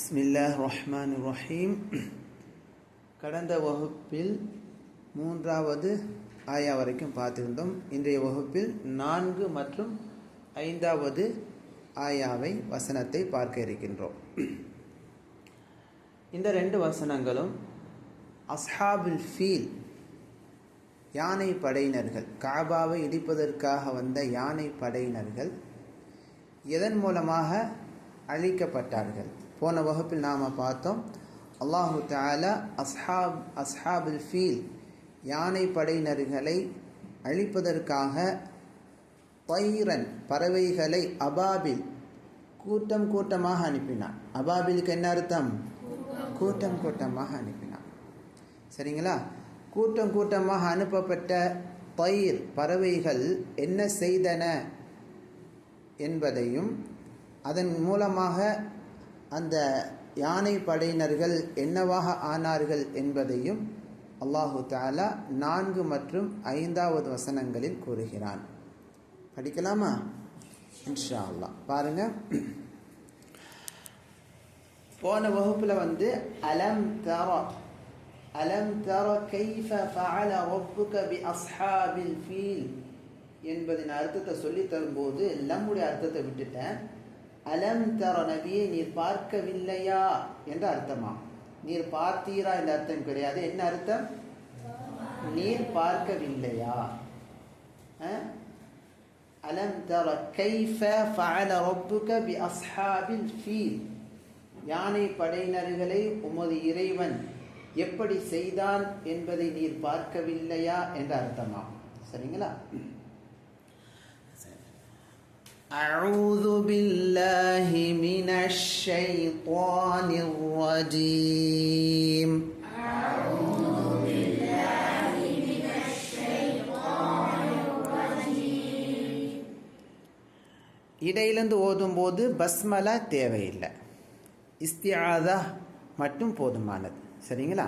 ஸ்மில்லா ரஹ்மான் ரஹீம் கடந்த வகுப்பில் மூன்றாவது ஆயா வரைக்கும் பார்த்திருந்தோம். இன்றைய வகுப்பில் நான்கு மற்றும் ஐந்தாவது ஆயாவை வசனத்தை பார்க்க இருக்கின்றோம். இந்த ரெண்டு வசனங்களும் அஸ்ஹாபுல் ஃபீல் யானை படையினர்கள் காபாவை இடிப்பதற்காக வந்த யானை படையினர்கள் எதன் மூலமாக அழிக்கப்பட்டார்கள்? போன வகுப்பில் நாம் பார்த்தோம். அல்லாஹு தாலா அஸ்ஹாப் அஸ்ஹாபுல் ஃபீல் யானை படையினர்களை அழிப்பதற்காக பயிரன் பறவைகளை அபாபில் கூட்டம் கூட்டமாக அனுப்பினான். அபாபிலுக்கு என்ன அர்த்தம்? கூட்டம் கூட்டமாக அனுப்பினான். சரிங்களா? கூட்டம் கூட்டமாக அனுப்பப்பட்ட பயிர் பறவைகள் என்ன செய்தன என்பதையும் அதன் மூலமாக அந்த யானை படையினர்கள் என்னவாக ஆனார்கள் என்பதையும் அல்லாஹு தாலா நான்கு மற்றும் ஐந்தாவது வசனங்களில் கூறுகிறான். படிக்கலாமா? இன்ஷா அல்லா பாருங்க. போன வகுப்பில் வந்து அலம் தர அலம் தர கைஃப ஃபஅல ரப்புக பி அஸ்ஹாபில் ஃபீல் என்பதின் அர்த்தத்தை சொல்லி தரும்போது லம்முடைய அர்த்தத்தை விட்டுட்டேன். அலம் தர நபியை நீர் பார்க்கவில்லையா? என்ற அர்த்தமா? நீர் பார்த்தீரா என்ற அர்த்தம் கிடையாது. என்ன அர்த்தம்? நீர் பார்க்கவில்லையா? அலம் தர கைஃப ஃபஅல ரப்புக பி அஸ்ஹாபில் ஃபீல். யானை படையினர்களை உமது இறைவன் எப்படி செய்தான் என்பதை நீர் பார்க்கவில்லையா? என்ற அர்த்தமா? சரிங்களா? أعوذ بالله من الشيطان الرجيم أعوذ بالله من الشيطان الرجيم இடையிலிருந்து ஓதும்போது பஸ்மலா தேவையில்லை இஸ்தியாதா மட்டும் போதுமானது சரிங்களா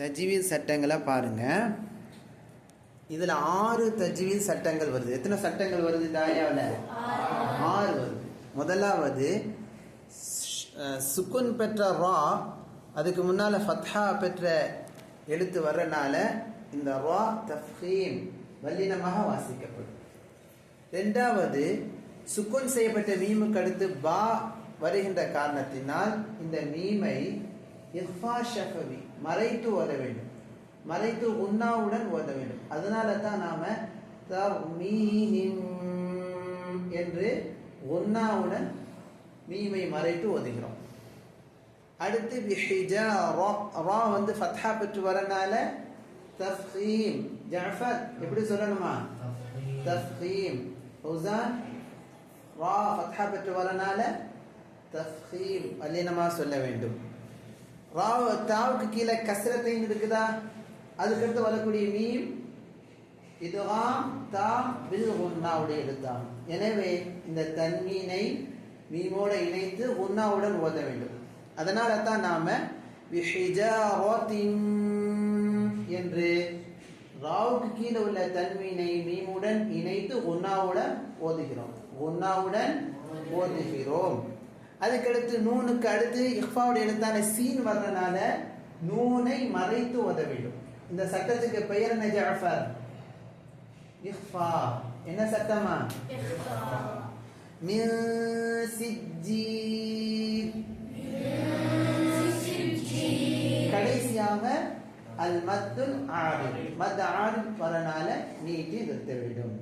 தஜ்வீத் சட்டங்களை பாருங்கள் இதில் ஆறு தஜ்வீத் சட்டங்கள் வருது. எத்தனை சட்டங்கள் வருது இந்த ஆயாவில் ஆறு வருது. முதலாவது சுக்குன் பெற்ற ரா அதுக்கு முன்னால் ஃபத்ஹா பெற்ற எழுத்து வர்றனால இந்த ரா தஃபீம் வல்லினமாக வாசிக்கப்படும். ரெண்டாவது சுக்குன் செய்யப்பட்ட மீமுக்கு அடுத்து பா வருகின்ற காரணத்தினால் இந்த மீமை இஃபா ஷஃபவி மறைத்து ஓத வேண்டும். மறைத்து உண்ணாவுடன் ஓத வேண்டும். அதனால தான் நாம என்று உண்ணாவுடன் மீமை மறைத்து ஓதுகிறோம். அடுத்து பிஹிஜா ரா ரா வந்து ஃபத்ஹா பெற்று வரனால தஃபீம் ஜஃபர் எப்படி சொல்லணுமா? தஃபீம் ஹுசான் ரா ஃபத்ஹா பெற்று வரனால தஃபீம் அல்லினமா சொல்ல வேண்டும். ரா தாவுக்கு கீழே கஸ்ரத்தையும் இருக்குதா அதுக்கடுத்து வரக்கூடிய மீம் இதுவாம் தா வில் உன்னாவுடைய எழுத்தாம் எனவே இந்த தன்மீனை மீமோட இணைத்து உன்னாவுடன் ஓத வேண்டும். அதனால தான் நாம விஹிஜாரத்தின் என்று ராவுக்கு கீழே உள்ள தன்மீனை மீமுடன் இணைத்து உன்னாவுடன் ஓதுகிறோம். உன்னாவுடன் ஓதுகிறோம். அதுக்கடுத்து நூனுக்கு அடுத்து இஃபாவுடைய எழுத்தான சீன் வர்றனால நூனை மறைத்து ஓத வேண்டும் இந்த சட்டத்துக்கு பெயர் என்ன ஜாஃபர்? இஃபா என்ன சட்டமா? மின் சிஜ்ஜீல் கடைசியாக அல் மத்துல் ஆடு மத் ஆடு வரனால நீட்டி நிறுத்த வேண்டும்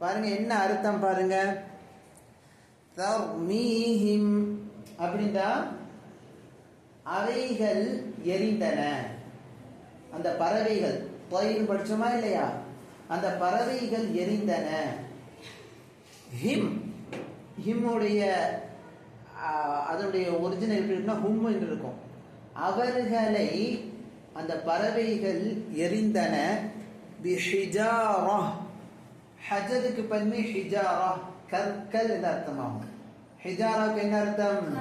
பாருங்க என்ன அர்த்தம் பாருங்க. தர்மீஹிம். அப்படின்றா அவைகள் எரிந்தன. அந்த பறவைகள் தொயின் படிச்சோமா இல்லையா? அந்த பறவைகள் எரிந்தன. ஹிம் ஹிம்முடைய அதனுடைய ஒரிஜினல் எப்படி இருக்குன்னா ஹும் என்று இருக்கும். அவர்களை அந்த பறவைகள் எரிந்தன. பிஹிஜாரா ஹஜருக்கு பன்மை ஹிஜாரா. கற்கள் என்று அர்த்தமாகும்? ஹிஜாராவுக்கு என்ன அர்த்தம்?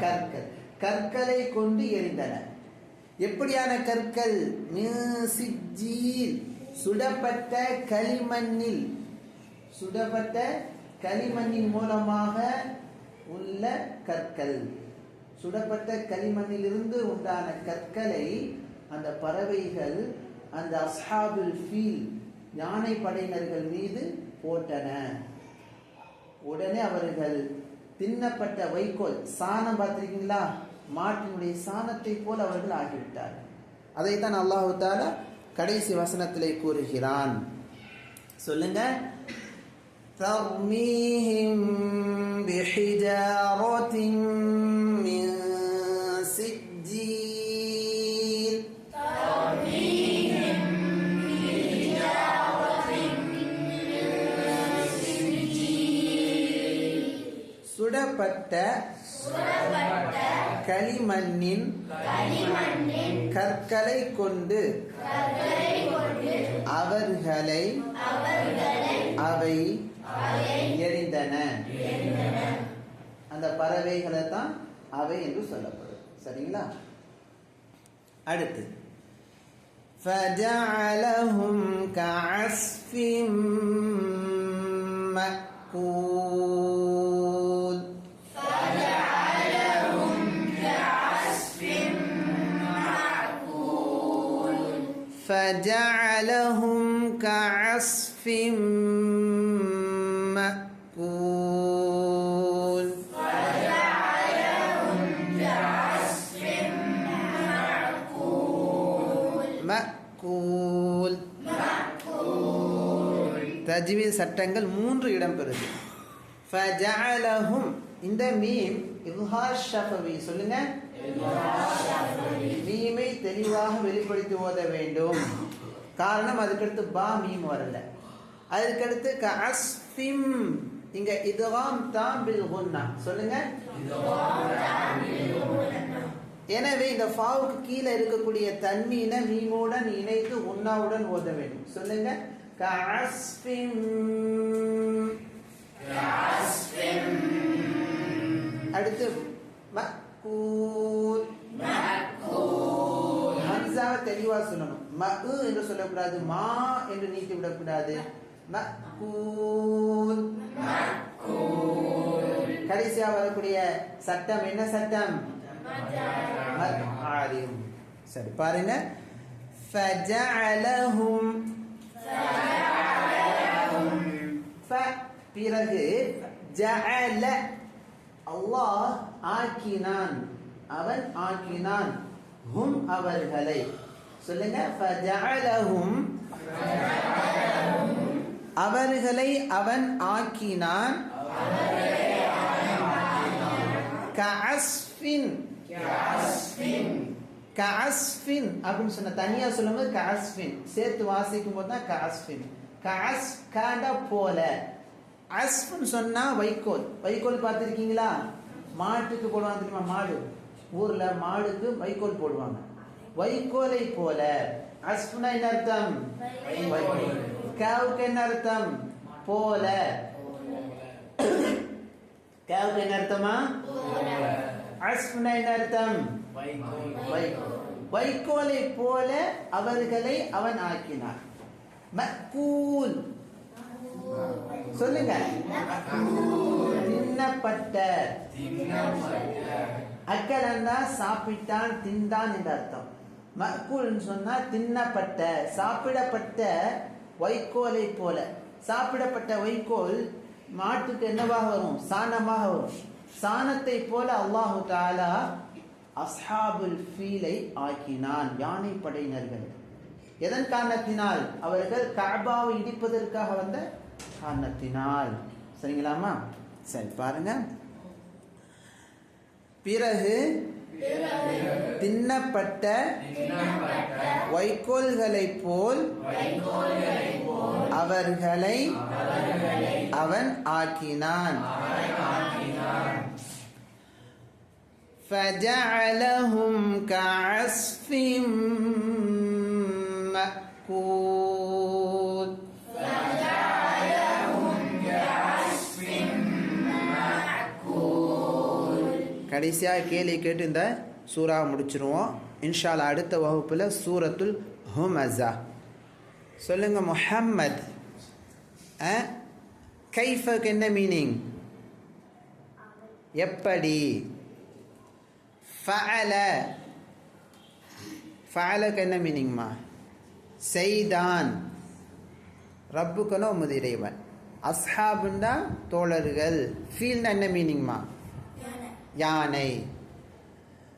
கற்கள். கற்களை. கொண்டு எரிந்தன. எப்படியான கற்கள்? சுடப்பட்ட களிமண்ணில். சுடப்பட்ட களிமண்ணின் மூலமாக உள்ள கற்கள். சுடப்பட்ட களிமண்ணிலிருந்து உண்டான கற்களை அந்த பறவைகள் அந்த அஸ்ஹாபுல் ஃபீல் யானை படையினர்கள் மீது போட்டன. உடனே அவர்கள் தின்னப்பட்ட வைக்கோல் சாணம் பார்த்திருக்கீங்களா மாட்டினுடைய சாணத்தை போல் அவர்கள் ஆகிவிட்டார்கள் அதைத்தான் அல்லாஹு தாலா கடைசி வசனத்திலே கூறுகிறான் சொல்லுங்க ترميهم بحجارة சுடப்பட்ட களிமண்ணின் கற்களை கொண்டு அவர்களை அவை எரிந்தன அந்த பறவைகளை தான் அவை என்று சொல்லப்படும் சரிங்களா அடுத்து فجعلهم كعصف مأكول فجعلهم كعصف مأكول மக்கூல் தஜ்வீத் சட்டங்கள் மூன்று இடம் பெறுது ஃபஜஅலஹும் இந்த மீம் இல்ஹார் ஷஃபவி சொல்லுங்க மீமை தெளிவாக வெளிப்படுத்தி ஓத வேண்டும். காரணம் அதுக்கடுத்து பா மீம் வரல. அதுக்கடுத்து கஸ்திம் இங்க இதுவாம் தாம்பில் ஹுன்னா. சொல்லுங்க. எனவே இந்த ஃபாவுக்கு கீழே இருக்கக்கூடிய தன்மீனை மீமுடன் இணைத்து உன்னாவுடன் ஓத வேண்டும். சொல்லுங்க. கஅஸ்ஃபிம். அடுத்து மக்கூல். ஹம்சாவை தெளிவா சொல்லணும். ம என்று சொல்லக்கூடாது மா என்று நீட்டி விடக்கூடாது. மக்கூல். கடைசியா வரக்கூடிய சட்டம் என்ன சட்டம்? மத்ஆரியும் சரி பாருங்க. ஃபஜஅலஹும். ஃப பிறகு ஜஅல. அல்லாஹ் ஆக்கினான். அவன் ஆக்கினான். ஹும் அவர்களை. சொல்லுங்க அவர்களை அவன் ஆக்கினான். கஅஸ்ஃபின். அப்படின்னு சொன்ன தனியா சொல்லும்போது கஅஸ்ஃபின். சேர்த்து வாசிக்கும் போது தான் கஅஸ்ஃபின். கஅஸ் காண்டா போல. அஸ்ஃப்னு சொன்னா வைக்கோல். வைக்கோல் பார்த்துருக்கீங்களா? மாட்டுக்கு போடுவாங்க தெரியுமா? மாடு. ஊர்ல மாடுக்கு வைக்கோல் போடுவாங்க. வைக்கோலை போல. அஸ்ஃப்னா என்ன அர்த்தம்? வைக்கோல். காவுக்கு என்ன அர்த்தம்? போல. காவுக்கு என்ன அர்த்தமா? அஸ்ஃப்னா என்ன அர்த்தம்? வைக்கோல். வைக்கோலை. போல அவர்களை அவன் ஆக்கினான். மக்கூல் சொல்லுங்க. தின்னப்பட்ட. அக்கலன்னா சாப்பிட்டான் தின்றான் என்ற அர்த்தம். மக்கூல்னு சொன்னா தின்னப்பட்ட சாப்பிடப்பட்ட வைக்கோலை போல. சாப்பிடப்பட்ட வைக்கோல் மாட்டுக்கு என்னவாக வரும்? சாணமாக வரும். சாணத்தை போல அல்லாஹு தாலா அஸ்ஹாபுல் ஃபீலை ஆக்கினான் யானை படையினர்கள். எதன் காரணத்தினால்? அவர்கள் கஅபாவை இடிப்பதற்காக வந்த காரணத்தினால் சரிங்களாமா சரி பாருங்க பிறகு தின்னப்பட்ட வைக்கோல்களைப் போல் அவர்களை அவன் ஆக்கினான் فجعلهم كعصف مأكول கடைசியாக கேள்வி கேட்டு இந்த சூறா முடிச்சிருவோம். இன்ஷால் அடுத்த வகுப்பில் சூரத்துல் ஹுமஸா. சொல்லுங்க முஹம்மத். கைஃபக்கு என்ன மீனிங் எப்படி? ஃபஅல. ஃபஅலக்கு என்ன மீனிங்மா செய்தான். ரப்புக்கனோ உமது இறைவன். அஸ்ஹாபுண்டா தோழர்கள். ஃபீல்னா என்ன மீனிங்மா யானை.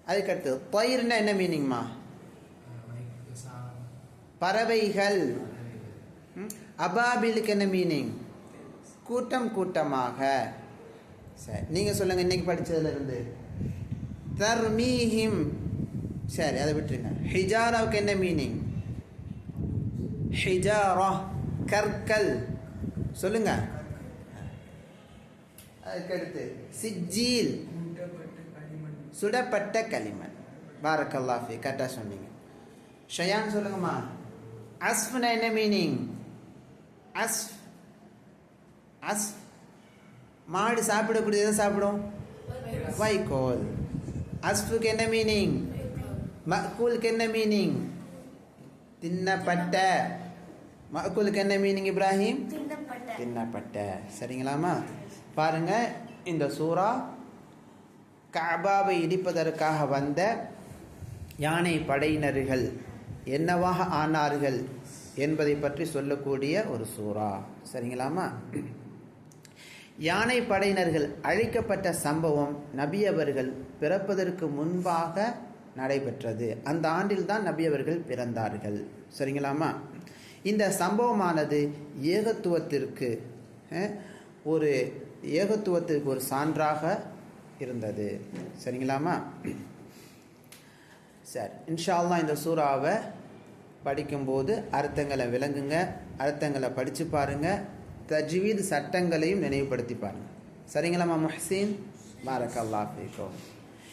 அதுக்கடுத்து பயிர்னா என்ன மீனிங்மா பறவைகள். அபாபிலுக்கு என்ன மீனிங் கூட்டம் கூட்டமாக. சரி நீங்கள் சொல்லுங்கள் இன்னைக்கு படிச்சதுல இருந்து தர்மீஹிம். சரி அதை விட்டுருங்க. ஹிஜாராவுக்கு என்ன மீனிங் ஹிஜாரா கற்கள். சொல்லுங்க. அதுக்கடுத்து சிஜீல் சுடப்பட்ட களிமண். பாரக்கல்லாஃபி கரெக்டாக சொன்னீங்க. ஷயான் சொல்லுங்கம்மா அஸ்ஃப்னா என்ன மீனிங் அஸ்ஃப். அஸ் மாடு சாப்பிடக்கூடியது எதை சாப்பிடும்? வைக்கோல். அஸ்ஃபுக்கு என்ன மீனிங் மக்கூலுக்கு என்ன மீனிங் தின்னப்பட்ட. மக்கூலுக்கு என்ன மீனிங் இப்ராஹிம்? தின்னப்பட்ட. சரிங்களாமா பாருங்க இந்த சூறா காபாவை இடிப்பதற்காக வந்த யானை படையினர்கள் என்னவாக ஆனார்கள் என்பதை பற்றி சொல்லக்கூடிய ஒரு சூறா. சரிங்களாமா? யானை படையினர்கள் அழைக்கப்பட்ட சம்பவம் நபி அவர்கள் பிறப்பதற்கு முன்பாக நடைபெற்றது. அந்த ஆண்டில் தான் நபி அவர்கள் பிறந்தார்கள். சரிங்களாமா? இந்த சம்பவமானது ஏகத்துவத்திற்கு ஒரு ஏகத்துவத்திற்கு ஒரு சான்றாக இருந்தது. சரிங்களாமா? சரி. இன்ஷால்லாம் இந்த சூறாவை படிக்கும்போது அர்த்தங்களை விளங்குங்க. அர்த்தங்களை படித்து பாருங்கள் தஜ்வீத் சட்டங்களையும் நினைவுபடுத்தி பாருங்கள் சரிங்களாம்மா முஹசீன்? பாரக் ஃபீக்கும்.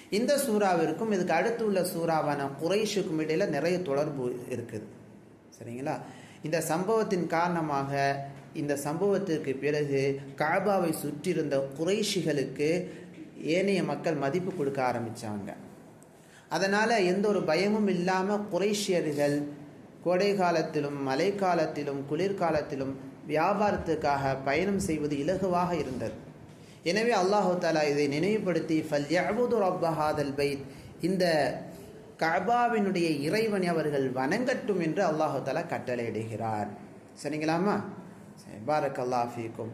இந்த சூறாவிற்கும் இதுக்கு அடுத்து உள்ள சூறாவான குறைஷுக்கும் இடையில் நிறைய தொடர்பு இருக்குது. சரிங்களா? இந்த சம்பவத்தின் காரணமாக இந்த சம்பவத்திற்கு பிறகு காபாவை சுற்றியிருந்த குறைஷிகளுக்கு ஏனைய மக்கள் மதிப்பு கொடுக்க ஆரம்பித்தாங்க அதனால் எந்த ஒரு பயமும் இல்லாமல் குறைஷியர்கள் கோடை காலத்திலும் மழை காலத்திலும் குளிர்காலத்திலும் வியாபாரத்துக்காக பயணம் செய்வது இலகுவாக இருந்தது. எனவே அல்லாஹு தாலா இதை நினைவுபடுத்தி ஃபல்யஅபுது ரப்ப ரப்பஹாதல் பைத் இந்த கபாவினுடைய இறைவனை அவர்கள் வணங்கட்டும் என்று அல்லாஹு தாலா கட்டளையிடுகிறார். சரிங்களாமா பாரக் அல்லாஃபிக்கும்